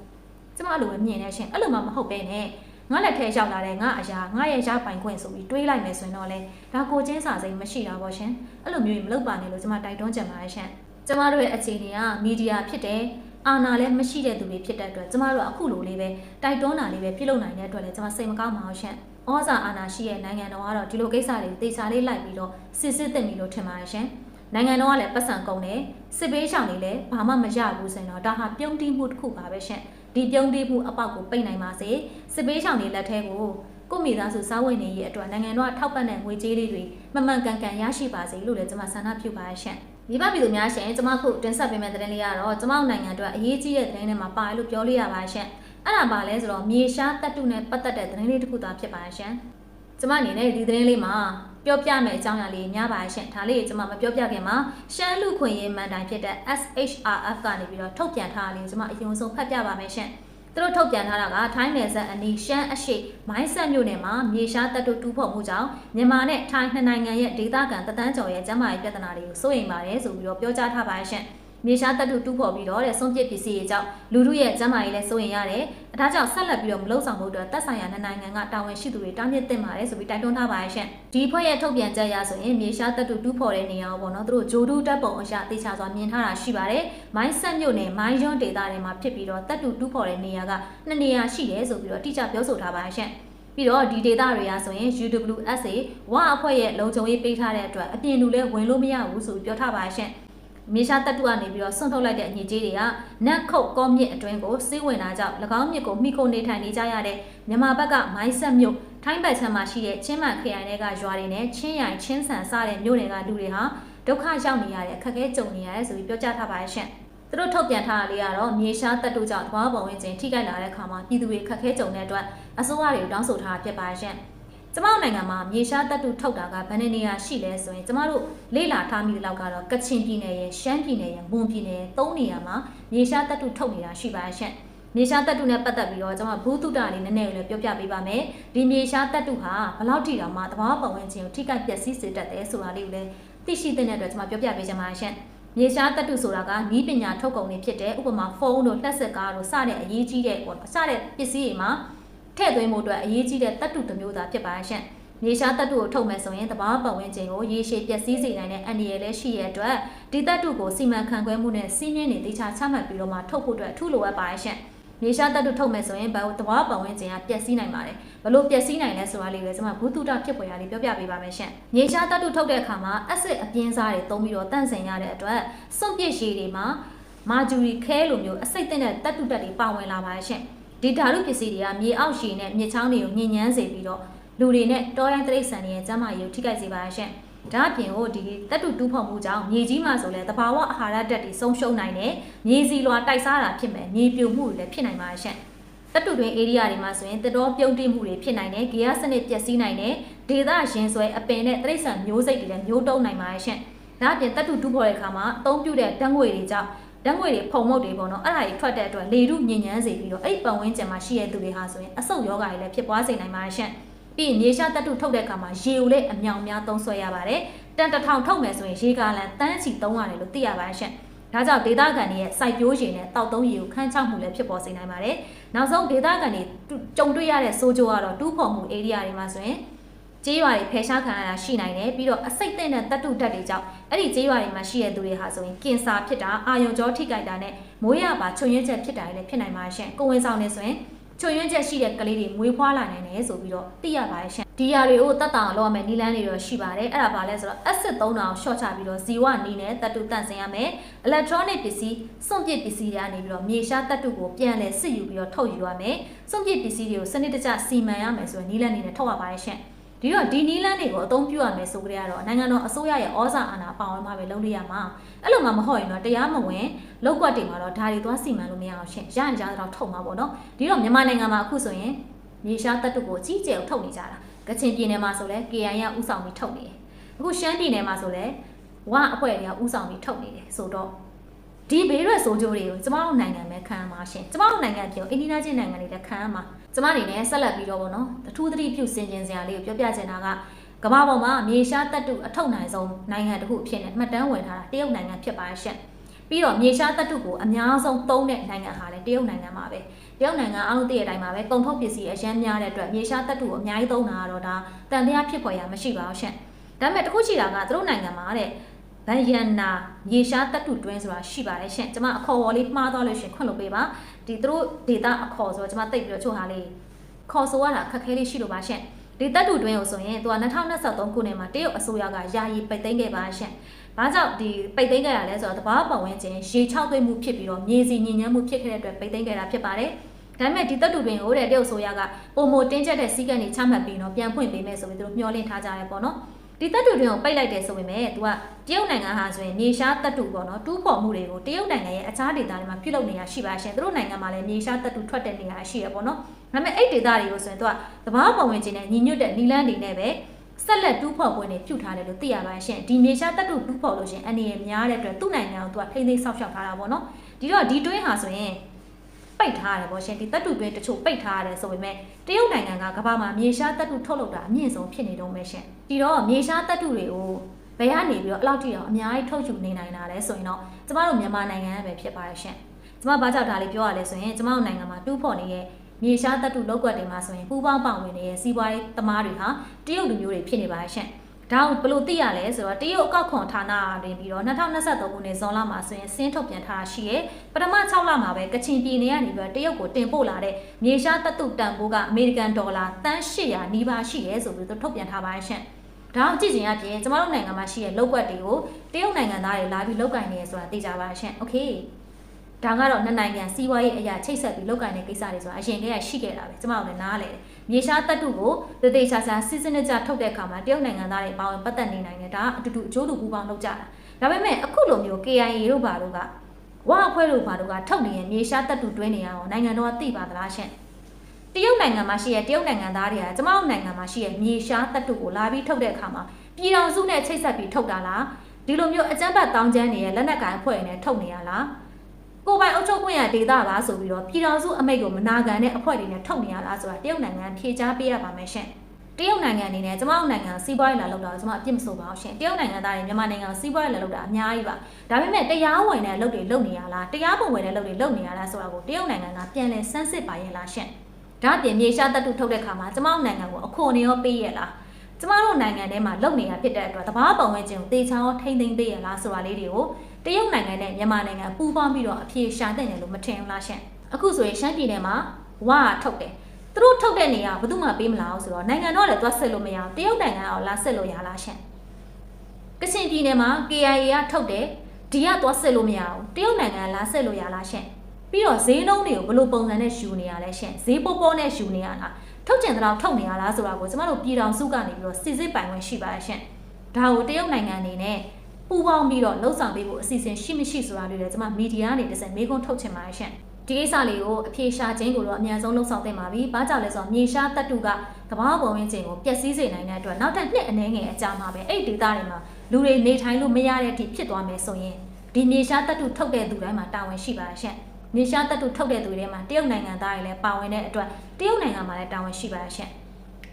ကျမအဲ့လိုပဲမြင်နေရှင်အဲ့လိုမှမဟုတ်ပဲနဲ့ငါလက်ထဲရောက်လာတဲ့ငါအရာငါရဲ့ရပိုင်ခွင့်ဆိုပြီးတွေးလိုက်မယ်ဆိုရင်တော့လေဒါကိုချင်းစာစိမ်မရှိတာပေါ့ရှင်အဲ့လိုမျိုးမလုပ်ပါနဲ့လို့ကျမတိုက်တွန်းချင်ပါတယ်ရှင်ကျမတို့ရဲ့အခြေအနေကမီဒီယာဖြစ်တယ်အာဏာလည်းမရှိတဲ့သူတွေဖြစ်တဲ့အတွက်ကျမတို့ကအခုလိုလေးပဲတိုက်တွန်းတာလေးပဲပြုလုပ်နိုင်တဲ့အတွက်လည်းကျမစိတ်မကောင်းပါဘူးရှင်။ဩဇာအာဏာရှိတဲ့နိုင်ငံတော်ကတော့ဒီလိုကိစ္စတွေတေချာလေးလိုက်ပြီးတော့စစ်စစ်သိမ့်ပြီးလို့ထင်ပါတယ်ရှင်။နိုင်ငံတော်ကလည်းပတ်စံကုန်တယ်စစ်ပေးရှောင်တွေလည်းဘာမှမရဘူးဆိုရင်တော့ဒါဟာပြုံးတိမှုတစ်ခုပါပဲရှင်။ ဒီပြုံးတိမှုအပေါက်ကိုပိတ်နိုင်ပါစေ။စစ်ပေးရှောင်တွေလက်ထဲကိုကိုမိသားစုစားဝတ်နေရေးအတွက်နိုင်ငံတော်ကထောက်ပံ့တဲ့ငွေကြေးလေးတွေမမှန်ကန်ကန်ရရှိပါစေလို့လည်းကျွန်မဆန္ဒပြုပါရှင်။မိဘပြည်သူများရှင်ကျွန်မခုတင်ဆက်ပေးမယ့်သတင်းလေးကတော့ကျွန်မနိုင်ငံအတွက်အရေးကြီးတဲ့သတင်းတွေမှာပါတယ်လို့ပြောလို့ရပါရှင်။အဲ့ဒါပါလဲဆိုတော့မြေရှားတက်တုနဲ့ပတ်သက်တဲ့သတင်းလေးတစ်ခုသာဖြစ်ပါရှင်။ကျွန်မအနေနဲ့ဒီသတင်းလေးမှာ ပြောပြမယ့်အကြောင်းအရာလေးများပါရှင်။ဒါလေးကျွန်မမပြောပြခင်မှာရှမ်းလူခွင့်ရေးမန်တိုင်ဖြစ်တဲ့ SHRF ကနေပြီးတော့ထုတ်ပြန်ထားတာလေးကျွန်မအရင်ဆုံးဖတ်ပြပါမယ်ရှင်။သူတို့ထုတ်ပြန်ထားတာကထိုင်းနယ်စပ်အနီးရှမ်းအရှိမိုင်းဆက်မြို့နယ်မှာမြေရှားတပ်တို့တူးဖော်မှုကြောင့်မြန်မာနဲ့ထိုင်းနှစ်နိုင်ငံရဲ့ဒေသခံတသန်းကျော်ရဲ့ကျန်းမာရေးပြဿနာတွေကိုစိုးရိမ်ပါတယ်ဆိုပြီးတော့ပြောကြားထားပါရှင်။ မြေရှားတပ်တုတူးဖော်ပြီးတော့တဲ့ဆုံးပစ်ပစ္စည်းတွေကြောင့်လူမှုရဲ့ကျန်းမာရေးလည်းစိုးရင်ရတယ်။ဒါကြောင့်ဆက်လက်ပြီးတော့မလုံဆောင်ဖို့အတွက်တပ်ဆိုင်ရာနိုင်ငံကတာဝန်ရှိသူတွေတားမြစ်တင်ပါတယ်ဆိုပြီးတိုက်တွန်းထားပါရဲ့ရှင်။ဒီဖွဲ့ရဲ့ထုတ်ပြန်ချက်အရဆိုရင်မြေရှားတပ်တုတူးဖော်တဲ့နေရာကိုပေါ့နော်သူတို့ဂျိုဒူတပ်ပုံအရာတေချာစွာမြင်ထားတာရှိပါတယ်။မိုင်းဆက်မြို့နယ်မိုင်းရွန်းဒေသတွေမှာဖြစ်ပြီးတော့တပ်တုတူးဖော်တဲ့နေရာကနှစ်နေရာရှိတယ်ဆိုပြီးတော့တိကျပြောဆိုထားပါရဲ့ရှင်။ပြီးတော့ဒီဒေတာတွေကဆိုရင် UWSA ဝအဖွဲ့ရဲ့လုံခြုံရေးပေးထားတဲ့အတွက်အပြင်လူလည်းဝင်လို့မရဘူးဆိုပြီးပြောထားပါရှင်။ မြေရှားတပ်တုကနေပြီးတော့ဆွန့်ထုတ်လိုက်တဲ့အညစ်အကြေးတွေကနတ်ခုတ်ကောမြစ်အတွင်းကိုစီးဝင်လာကြောင့်၎င်းမြစ်ကိုမိခိုနေထိုင်နေကြရတဲ့မြန်မာဘက်ကမိုင်းဆက်မြို့ထိုင်းဘက်ခြမ်းမှာရှိတဲ့ချင်းမန်ခရိုင်တွေကရွာတွေနဲ့ချင်းရိုင်ချင်းဆန်စတဲ့မြို့တွေကလူတွေဟာဒုက္ခရောက်နေရတဲ့အခက်အခဲကြုံနေရတယ်ဆိုပြီးပြောကြားထားပါရှင့်သူတို့ထုတ်ပြန်ထားတာလေးကတော့မြေရှားတပ်တုကြောင့်သဘာဝပုံဝင်ခြင်းထိခိုက်လာတဲ့အခါမှာပြည်သူတွေခက်ခဲကြုံတဲ့အတွက်အစိုးရတွေကိုတောင်းဆိုထားတာဖြစ်ပါရှင့် ကျမတို့နိုင်ငံမှာမြေရှားတပ်တုထုတ်တာကဘယ်နေနေရာရှိလဲဆိုရင်ကျမတို့လေ့လာထားမိတဲ့လောက်ကတော့ကချင်ပြည်နယ်ရဲ့ရှမ်းပြည်နယ်ရဲ့မွန်ပြည်နယ်သုံးနေရာမှာမြေရှားတပ်တုထုတ်နေတာရှိပါရှင့်မြေရှားတပ်တုနဲ့ပတ်သက်ပြီးတော့ကျွန်မဘူးတုတလေးနည်းနည်းလေးပြောပြပေးပါမယ်ဒီမြေရှားတပ်တုဟာဘယ်လောက်ထိတောင်မှသဘာဝပတ်ဝန်းကျင်ကိုထိခိုက်ပျက်စီးစေတတ်တယ်ဆိုတာလေးကိုလည်းသိရှိတဲ့အတွက်ကျွန်မပြောပြပေးချင်ပါရှင့်မြေရှားတတုဆိုတာကနီးပညာထုတ်ကုန်တွေဖြစ်တဲ့ဥပမာဖုန်းတို့လက်ဆက်ကားတို့စတဲ့အရေးကြီးတဲ့ပေါ့စတဲ့ပစ္စည်းတွေမှာ ထည့်သွင်းမှုအတွက်အရေးကြီးတဲ့တတုတစ်မျိုးသာဖြစ်ပါရှင့်။မြေရှားတတုကိုထုတ်မယ်ဆိုရင်တဘာပတ်ဝန်းကျင်ကိုရေရှည်ပျက်စီးစေနိုင်တဲ့အန္တရာယ်လည်းရှိရတဲ့အတွက်ဒီတတုကိုစီမံခန့်ခွဲမှုနဲ့စီးမြင့်နေတေချာချမှတ်ပြီးတော့မှထုတ်ဖို့အတွက်အထူးလိုအပ်ပါရှင့်။မြေရှားတတုထုတ်မယ်ဆိုရင်ဘာတဘာပတ်ဝန်းကျင်ကပျက်စီးနိုင်ပါတယ်။ဘလို့ပျက်စီးနိုင်လဲဆိုတာလေးပဲကျွန်မဘူတုတဖြစ်ပေါ်ရလေးပြောပြပေးပါမယ်ရှင့်။မြေရှားတတုထုတ်တဲ့အခါမှာအက်ဆစ်အပြင်းစားတွေသုံးပြီးတော့တန့်စင်ရတဲ့အတွက်စွန့်ပစ်ရှည်တွေမှာမာဂျူရီခဲလိုမျိုးအစိတ်တဲ့တတုတက်တွေပါဝင်လာပါရှင့်။ ဒီဓာတုပစ္စည်းတွေကမြေအောက်ရှည်နဲ့မြေချောင်းတွေကိုညှဉ်းညမ်းစေပြီးတော့လူတွေနဲ့တောရိုင်းတိရစ္ဆာန်တွေရဲ့ကျန်းမာရေးကိုထိခိုက်စေပါရှင့်။ဒါအပြင်ဟိုဒီတက်တူတူးဖော်မှုကြောင့်မြေကြီးမှာဆိုလဲတဘာဝအာဟာရဓာတ်တွေဆုံးရှုံးနိုင်တယ်။မြေစီလွာတိုက်စားတာဖြစ်မယ်။မြေပြိုမှုတွေလည်းဖြစ်နိုင်ပါရှင့်။တက်တူတွင် area တွေမှာဆိုရင်တတော်ပြုံးတိမှုတွေဖြစ်နိုင်တယ်။ဂေယစနစ်ပျက်စီးနိုင်တယ်။ဒေသရင်ဆွဲအပင်နဲ့တိရစ္ဆာန်မျိုးစိတ်တွေလည်းမျိုးတုံးနိုင်ပါရှင့်။ဒါအပြင်တက်တူတူးဖော်တဲ့အခါမှာအသုံးပြုတဲ့ဓာတ်ငွေတွေကြောင့် ဓာတ်ငွေတွေဖုံမုတ်တွေပေါ့နော်အဲ့ဒါတွေထွက်တဲ့အတွက်လေထုညဉ့်ညမ်းစေပြီးတော့အဲ့ပတ်ဝန်းကျင်မှာရှိတဲ့သူတွေဟာဆိုရင်အဆုတ်ယောဂါတွေလည်းဖြစ်ပွားစေနိုင်ပါရှင့်ပြီးရင်မြေရှားတတုထုတ်တဲ့အခါမှာရေကိုလည်းအမြောင်များသုံးဆွဲရပါတယ်တန်တထောင်ထုတ်မယ်ဆိုရင်ရေကားလန်တန်းချီသုံးရတယ်လို့သိရပါရှင့်ဒါကြောင့်ဒေတာကန်တွေရဲ့စိုက်ပျိုးရေနဲ့တောက်သုံးရေကိုခန်းချောက်မှုလည်းဖြစ်ပေါ်စေနိုင်ပါတယ်။နောက်ဆုံးဒေတာကန်တွေကြုံတွေ့ရတဲ့ဆိုးကျိုးကတော့တူးဖော်မှု area တွေမှာဆိုရင် ကြေးရွာတွေဖယ်ရှားခံရတာရှိနိုင်တယ်ပြီးတော့အစိတ်တဲ့နဲ့တတုဓာတ်တွေကြောင့်အဲ့ဒီကြေးရွာတွေမှာရှိတဲ့သူတွေဟာဆိုရင်ကင်ဆာဖြစ်တာအာယုံကြောထိခိုက်တာနဲ့မိုးရပါချွန်ရွက်ချက်ဖြစ်တာလည်းဖြစ်နိုင်ပါရှင်ကိုဝင်ဆောင်နေဆိုရင်ချွန်ရွက်ချက်ရှိတဲ့ကလေးတွေမွေးဖွားလာနိုင်တယ်ဆိုပြီးတော့သိရပါတယ်ရှင်ဒီຢာတွေကိုတတ်တာအောင်လုပ်ရမယ်နီလန်းတွေတော့ရှိပါတယ်အဲ့ဒါပါလဲဆိုတော့ acid သုံးတာကို short ချပြီးတော့ဇီဝနီနဲ့တတုတန့်စင်ရမယ် electronic ပစ္စည်းစွန့်ပစ်ပစ္စည်းတွေကနေပြီးတော့မြေရှားတတုကိုပြန်လဲစစ်ယူပြီးတော့ထုတ်ယူရမယ်စွန့်ပစ်ပစ္စည်းတွေကိုစနစ်တကျစီမံရမယ်ဆိုရင်နီလန်းနေနဲ့ထုတ်ရပါတယ်ရှင် ဒဒီတော့ဒီနီလန်းတွေကိုအသုံးပြုရမယ်ဆိုကြရတော့နိုင်ငံတော်အစိုးရရဲ့ဩဇာအာဏာပါဝင်မှာပဲလုပ်လို့ရမှာအဲ့လိုမှမဟုတ်ရင်တော့တရားမဝင်လောက်ကွက်တွေမှာတော့ဒါတွေသွားစီမံလို့မရအောင်ရှင်ရရင်ကြားတော့ထုတ်မှာပေါ့နော်ဒီတော့မြန်မာနိုင်ငံမှာအခုဆိုရင်မြေရှားတပ်တုကိုအကြီးကျယ်ထုတ်နေကြတာကချင်ပြည်နယ်မှာဆိုလဲ KIA ကဥဆောင်ပြီးထုတ်နေတယ်အခုရှမ်းပြည်နယ်မှာဆိုလဲဝအဖွဲ့တွေကဥဆောင်ပြီးထုတ်နေတယ်ဆိုတော့ဒီဘေးရွက်ဆိုးကြိုးတွေကိုကျမတို့နိုင်ငံပဲခံရမှာရှင်ကျမတို့နိုင်ငံပြောအိန္ဒိယချင်းနိုင်ငံတွေလည်းခံရမှာ ကျမအနေနဲ့ဆက်လက်ပြီးတော့ဗောနော်အထူးသတိပြုစင်ကျင်စရာလေးကိုပြောပြချင်တာကကမ္ဘာပေါ်မှာမြေရှားတပ်တုအထောက်နိုင်ဆုံးနိုင်ငံတစ်ခုအဖြစ်နဲ့မှတ်တမ်းဝင်ထားတာတရုတ်နိုင်ငံဖြစ်ပါရှင့်ပြီးတော့မြေရှားတပ်တုကိုအများဆုံးသုံးတဲ့နိုင်ငံဟာလည်းတရုတ်နိုင်ငံမှာပဲတရုတ်နိုင်ငံအားလုံးသိတဲ့အတိုင်းပါပဲကုန်ထုတ်ပစ္စည်းအရန်များတဲ့အတွက်မြေရှားတပ်တုကိုအများကြီးသုံးတာကတော့ဒါတန်တရားဖြစ်ပေါ်ရမရှိပါဘူးရှင့်ဒါပေမဲ့တခုရှိတာကသူတို့နိုင်ငံမှာတဲ့ဗန်ယန်နာမြေရှားတပ်တုတွင်းဆိုတာရှိပါတယ်ရှင့်ကျွန်မအခေါ်အဝေါ်လေးမှားသွားလို့ရှရင်ခွင့်လို့ပေးပါ ဒီသူတို့ဒေတာအခေါ်ဆိုတော့ကျွန်မတိတ်ပြီးတော့ချို့ဟာလေးခေါ်ဆိုရတာခက်ခဲလေးရှိလို့ပါရှင့်ဒီတပ်တုတွင်းကိုဆိုရင်သူက2023ခုနှစ်မှာတရုတ်အစိုးရကယာယီပိတ်သိမ်းခဲ့ပါရှင့်။ဘာကြောင့်ဒီပိတ်သိမ်းခဲ့ရလဲဆိုတော့တဘာပတ်ဝန်းကျင်ရေချောက်သွေးမှုဖြစ်ပြီးတော့မြေစီညဉ့်ညမ်းမှုဖြစ်ခဲ့တဲ့အတွက်ပိတ်သိမ်းခဲ့တာဖြစ်ပါတယ်။ဒါပေမဲ့ဒီတပ်တုတွင်းကိုတဲ့တရုတ်အစိုးရကပုံမတင်းကျပ်တဲ့စည်းကမ်းတွေချမှတ်ပြီးတော့ပြန်ဖွင့်ပေးမယ်ဆိုပြီးသူတို့မျှော်လင့်ထားကြတယ်ပေါ့နော်။ ဒီတပ်တုတွင်းကိုပိတ်လိုက်တယ်ဆိုပေမဲ့သူကတရုတ်နိုင်ငံဟာဆိုရင်မြေရှားတပ်တုပေါ့နော်တူးဖော်မှုတွေကိုတရုတ်နိုင်ငံရဲ့အခြားဒေသတွေမှာပြုလုပ်နေရရှိပါရှင်။သူတို့နိုင်ငံမှာလည်းမြေရှားတပ်တုထွက်တဲ့နေရာရှိရပေါ့နော်။ဒါပေမဲ့အဲ့ဒေသတွေကိုဆိုရင်သူကတဘာပတ်ဝန်းကျင်နဲ့ညီညွတ်တဲ့နီလန်းတွေနဲ့ပဲဆက်လက်တူးဖော်ပွဲတွေပြုထားတယ်လို့သိရပါရှင်ဒီမြေရှားတပ်တုတူးဖော်လို့ရှင်အနေရများတဲ့အတွက်သူ့နိုင်ငံကိုသူကထိမ့်သိမ်းဆောက်ရှောက်ထားတာပေါ့နော်ဒီတော့ဒီတွင်းဟာဆိုရင် ပိတ်ထားရတယ်ပေါ့ရှင်ဒီတပ်တုတွင်းတချို့ပိတ်ထားရတယ်ဆိုပေမဲ့တရုတ်နိုင်ငံကကမ္ဘာမှာမြေရှားတပ်တုထုတ်လုပ်တာအမြင့်ဆုံးဖြစ်နေတော့မယ်ရှင်ဒီတော့မြေရှားတပ်တုတွေကိုဘယ်ကနေပြီးတော့အလောက်ထိတော့အများကြီးထုတ်ယူနေနိုင်တာလဲဆိုရင်တော့ကျမတို့မြန်မာနိုင်ငံကပဲဖြစ်ပါရဲ့ရှင်ကျမဘာကြောင့်ဒါလေးပြောရလဲဆိုရင်ကျမတို့နိုင်ငံမှာတူးဖော်နေတဲ့မြေရှားတပ်တုလောက်ကွက်တွေမှာဆိုရင်ပူပေါင်းပေါင်ဝင်နေတဲ့စီးပွားရေးသမားတွေဟာတရုတ်လူမျိုးတွေဖြစ်နေပါရဲ့ရှင် ဒါကိုဘယ်လိုသိရလဲဆိုတော့တရုတ်အကောက်ခွန်ဌာနကနေပြီးတော့2023ခုနှစ်ဇွန်လမှာဆိုရင်စင်းထုတ်ပြန်ထားတာရှိရဲ့ပထမ6လမှာပဲကချင်ပြည်နယ်ကနေပြီးတော့တရုတ်ကိုတင်ပို့လာတဲ့မြေရှားတပ်တုတန်ဖိုးကအမေရိကန်ဒေါ်လာတန်း800နီးပါးရှိရဲဆိုပြီးတော့ထုတ်ပြန်ထားပါရဲ့ရှင်ဒါအောင်ကြည့်ချင်အပြင်ကျမတို့နိုင်ငံမှာရှိတဲ့လောက်ကွက်တွေကိုတရုတ်နိုင်ငံသားတွေလာပြီးလောက်ကင်နေရဆိုတာသိကြပါရှင်။ Okay ဒါကတော့နှစ်နိုင်ငံစီးပွားရေးအရာချိတ်ဆက်ပြီးလောက်ကင်တဲ့ကိစ္စတွေဆိုတာအရင်ကတည်းကရှိခဲ့တာပဲကျမတို့လည်းနားလဲတယ်။ မြေရှားတပ်တုကိုတသေးချာချာစစ်စစ်နဲ့ကြထုတ်တဲ့အခါမှာတရုတ်နိုင်ငံသားတွေပေါင်းပတ်သက်နေနိုင်တယ်ဒါကအတူတူအကျိုးတူပူပေါင်းလုပ်ကြတာ။ဒါပေမဲ့အခုလိုမျိုး KIA တို့ဘာတို့ကဝါအဖွဲ့တို့ဘာတို့ကထုတ်နေရင်မြေရှားတပ်တုတွင်းနေရအောင်နိုင်ငံတော်ကသိပါသလားရှင်။တရုတ်နိုင်ငံမှာရှိတဲ့တရုတ်နိုင်ငံသားတွေကကျမတို့နိုင်ငံမှာရှိတဲ့မြေရှားတပ်တုကိုလာပြီးထုတ်တဲ့အခါမှာပြည်တော်စုနဲ့ချိတ်ဆက်ပြီးထုတ်တာလားဒီလိုမျိုးအကြမ်းဖက်တောင်းကျမ်းနေတဲ့လက်နက်ကိုင်အဖွဲ့တွေနဲ့ထုတ်နေရလား ကိုပိုင်အုပ်ချုပ်ခွင့်ရဒေသလားဆိုပြီးတော့ပြည်တော်စုအမိတ်ကိုမနာခံတဲ့အဖွဲ့တွေနဲ့ထုတ်နေရလားဆိုတာတရုတ်နိုင်ငံဖြေကြားပေးရပါမယ်ရှင်တရုတ်နိုင်ငံအနေနဲ့ကျမတို့နိုင်ငံစီးပွားရေးလာလုပ်တာကျမအပြစ်မဆိုပါဘူးရှင်တရုတ်နိုင်ငံသားတွေမြန်မာနိုင်ငံစီးပွားရေးလာလုပ်တာအများကြီးပါဒါပေမဲ့တရားဝင်တဲ့အလုပ်တွေလုပ်နေရလားတရားပုံဝင်တဲ့အလုပ်တွေလုပ်နေရလားဆိုတာကိုတရုတ်နိုင်ငံကပြန်လည်စမ်းစစ်ပါရဲ့လားရှင်ဒါအပြင်မြေရှားတပ်တုထုတ်တဲ့ခါမှာကျမတို့နိုင်ငံကိုအခွန်နေရောပေးရလားကျမတို့နိုင်ငံထဲမှာလုပ်နေတာဖြစ်တဲ့အတွက်တဘာပုံဝင်ခြင်းကိုတေချာရောထိမ့်သိမ့်ပေးရလားဆိုတာလေးတွေကို တရုတ်နိုင်ငံနဲ့မြန်မာနိုင်ငံပူးပေါင်းပြီးတော့အပြေရှာတဲ့တယ်လို့မထင်ဘူးလားရှင်အခုဆိုရင်ရှမ်းပြည်နယ်မှာဝါထုတ်တယ်သူတို့ထုတ်တဲ့နေရာဘယ်သူမှပေးမလားဆိုတော့နိုင်ငံတော့လည်းသွားဆက်လို့မရအောင်တရုတ်နိုင်ငံကလာဆက်လို့ရလားရှင်ကချင်ပြည်နယ်မှာ KIA ကထုတ်တယ်ဒီကသွားဆက်လို့မရအောင်တရုတ်နိုင်ငံလာဆက်လို့ရလားရှင်ပြီးတော့ဈေးနှုန်းတွေကိုဘယ်လိုပုံစံနဲ့ယူနေရလဲရှင်ဈေးပေါ်ပေါ်နဲ့ယူနေရလားထုတ်ကျင်တဲ့တော့ထုတ်နေရလားဆိုတာကိုကျမတို့ပြည်တော်စုကနေပြီးတော့စစ်စစ်ပိုင်ခွင့်ရှိပါရဲ့ရှင်ဒါကိုတရုတ်နိုင်ငံအနေနဲ့ ပူပေါင်းပြီးတော့လှုပ်ဆောင်ပေးဖို့အစီအစဉ်ရှိမရှိဆိုတာလေးလည်းကျမမီဒီယာကနေတစ်စက်မေးခွန်းထုတ်ချင်ပါရဲ့ရှင်ဒီကိစ္စလေးကိုအပြေရှာခြင်းကိုတော့အများဆုံးလှုပ်ဆောင်သင့်ပါပြီ။ဘာကြောင့်လဲဆိုတော့မြေရှားတပ်တုကကမ္ဘာပုံဝင်ခြင်းကိုပျက်စီးစေနိုင်တဲ့အတွက်နောက်ထပ်နှစ်အနည်းငယ်အကြာမှာပဲအဲ့ဒီဒေသတွေမှာလူတွေနေထိုင်လို့မရတဲ့အထိဖြစ်သွားမယ်ဆိုရင်ဒီမြေရှားတပ်တုထုတ်တဲ့သူတိုင်းမှာတာဝန်ရှိပါရဲ့ရှင်။မြေရှားတပ်တုထုတ်တဲ့သူတွေထဲမှာတရုတ်နိုင်ငံသားတွေလည်းပါဝင်တဲ့အတွက်တရုတ်နိုင်ငံမှာလည်းတာဝန်ရှိပါရဲ့ရှင်။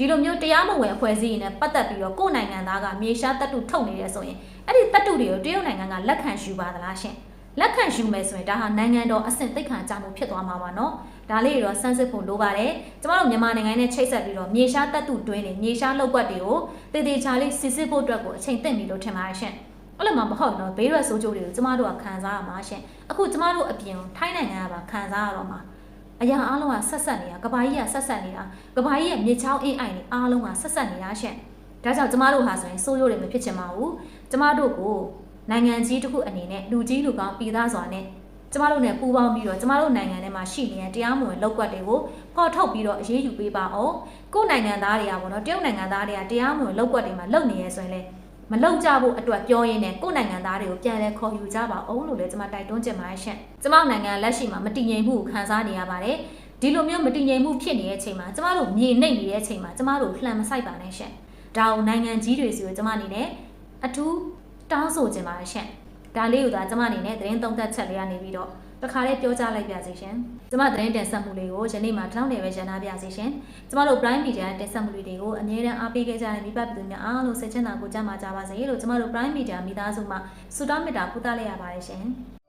ဒီလိုမျိုးတရားမဝင်အဖွဲ့အစည်းတွေနဲ့ပတ်သက်ပြီးတော့ကိုယ်နိုင်ငံသားကမြေရှားတပ်တုထုတ်နေတယ်ဆိုရင်အဲ့ဒီတပ်တုတွေကိုတရုတ်နိုင်ငံကလက်ခံယူပါသလားရှင်လက်ခံယူမယ်ဆိုရင်ဒါဟာနိုင်ငံတော်အဆင့်သိက္ခာကြမှုဖြစ်သွားမှာပါနော်ဒါလေးတွေတော့စမ်းစစ်ဖို့လိုပါတယ်ကျမတို့မြန်မာနိုင်ငံနဲ့ချိတ်ဆက်ပြီးတော့မြေရှားတပ်တုတွင်းနေမြေရှားလောက်ကွက်တွေကိုတည်တည်ချာလေးစစ်စစ်ဖို့အတွက်ကိုအချိန်သိမ့်ပြီလို့ထင်ပါတယ်ရှင်အဲ့လိုမှမဟုတ်တော့ဘေးရွက်ဆိုးကျိုးတွေကိုကျမတို့ကခံစားရမှာရှင်အခုကျမတို့အပြင်ထိုင်းနိုင်ငံကပါခံစားရတော့မှာ အရာအားလုံးကဆက်ဆက်နေတာကဘာကြီးကဆက်ဆက်နေတာကဘာကြီးရဲ့မြေချောင်းအင်းအိုင်တွေအားလုံးကဆက်ဆက်နေတာရှင်ဒါကြောင့်ကျမတို့ဟာဆိုရင်စိုးရိုးတွေမဖြစ်ချင်ပါဘူးကျမတို့ကိုနိုင်ငံကြီးတစ်ခုအနေနဲ့လူကြီးလူကောင်းပြည်သားစွာနဲ့ကျမတို့နဲ့ပူးပေါင်းပြီးတော့ကျမတို့နိုင်ငံထဲမှာရှိနေတဲ့တရားမဝင်လောက်ကွက်တွေကိုပေါ်ထုတ်ပြီးတော့အရေးယူပေးပါအောင်ကိုယ့်နိုင်ငံသားတွေကပေါ့နော်တရုတ်နိုင်ငံသားတွေကတရားမဝင်လောက်ကွက်တွေမှာလုပ်နေရဲဆိုရင်လည်း မလုံကြဖို့အတွက်ပြောရင်းနဲ့ကိုယ့်နိုင်ငံသားတွေကိုပြန်လဲခေါ်ယူကြပါအောင်လို့လည်းကျွန်မတိုက်တွန်းချင်ပါတယ်ရှင်။ကျွန်မနိုင်ငံလက်ရှိမှာမတည်ငြိမ်မှုကိုခံစားနေရပါတယ်။ဒီလိုမျိုးမတည်ငြိမ်မှုဖြစ်နေတဲ့အချိန်မှာကျွန်မတို့မြေနှိပ်နေတဲ့အချိန်မှာကျွန်မတို့လှန်မဆိုင်ပါနဲ့ရှင်။ဒါကိုနိုင်ငံကြီးတွေစီကိုကျွန်မအနေနဲ့အထူးတောင်းဆိုချင်ပါတယ်ရှင်။ဒါလေးကိုသာကျွန်မအနေနဲ့သတင်းသုံးသပ်ချက်လေးကနေပြီးတော့ တခါလေးပြောကြားလိုက်ပါစေရှင်။ကျွန်မသတင်းတင်ဆက်မှုလေးကိုယနေ့မှထောင်းနေပဲရန်နာပြစေရှင်။ကျွန်မတို့ Prime Media တင်ဆက်မှုလေးတွေကိုအမြဲတမ်းအားပေးခဲ့ကြတဲ့မိဘပြည်သူများအားလုံးစိတ်ချမ်းသာကိုကြမှာကြပါစေလို့ကျွန်မတို့ Prime Media မိသားစုမှဆုတောင်းမေတ္တာပို့သလိုက်ရပါတယ်ရှင်။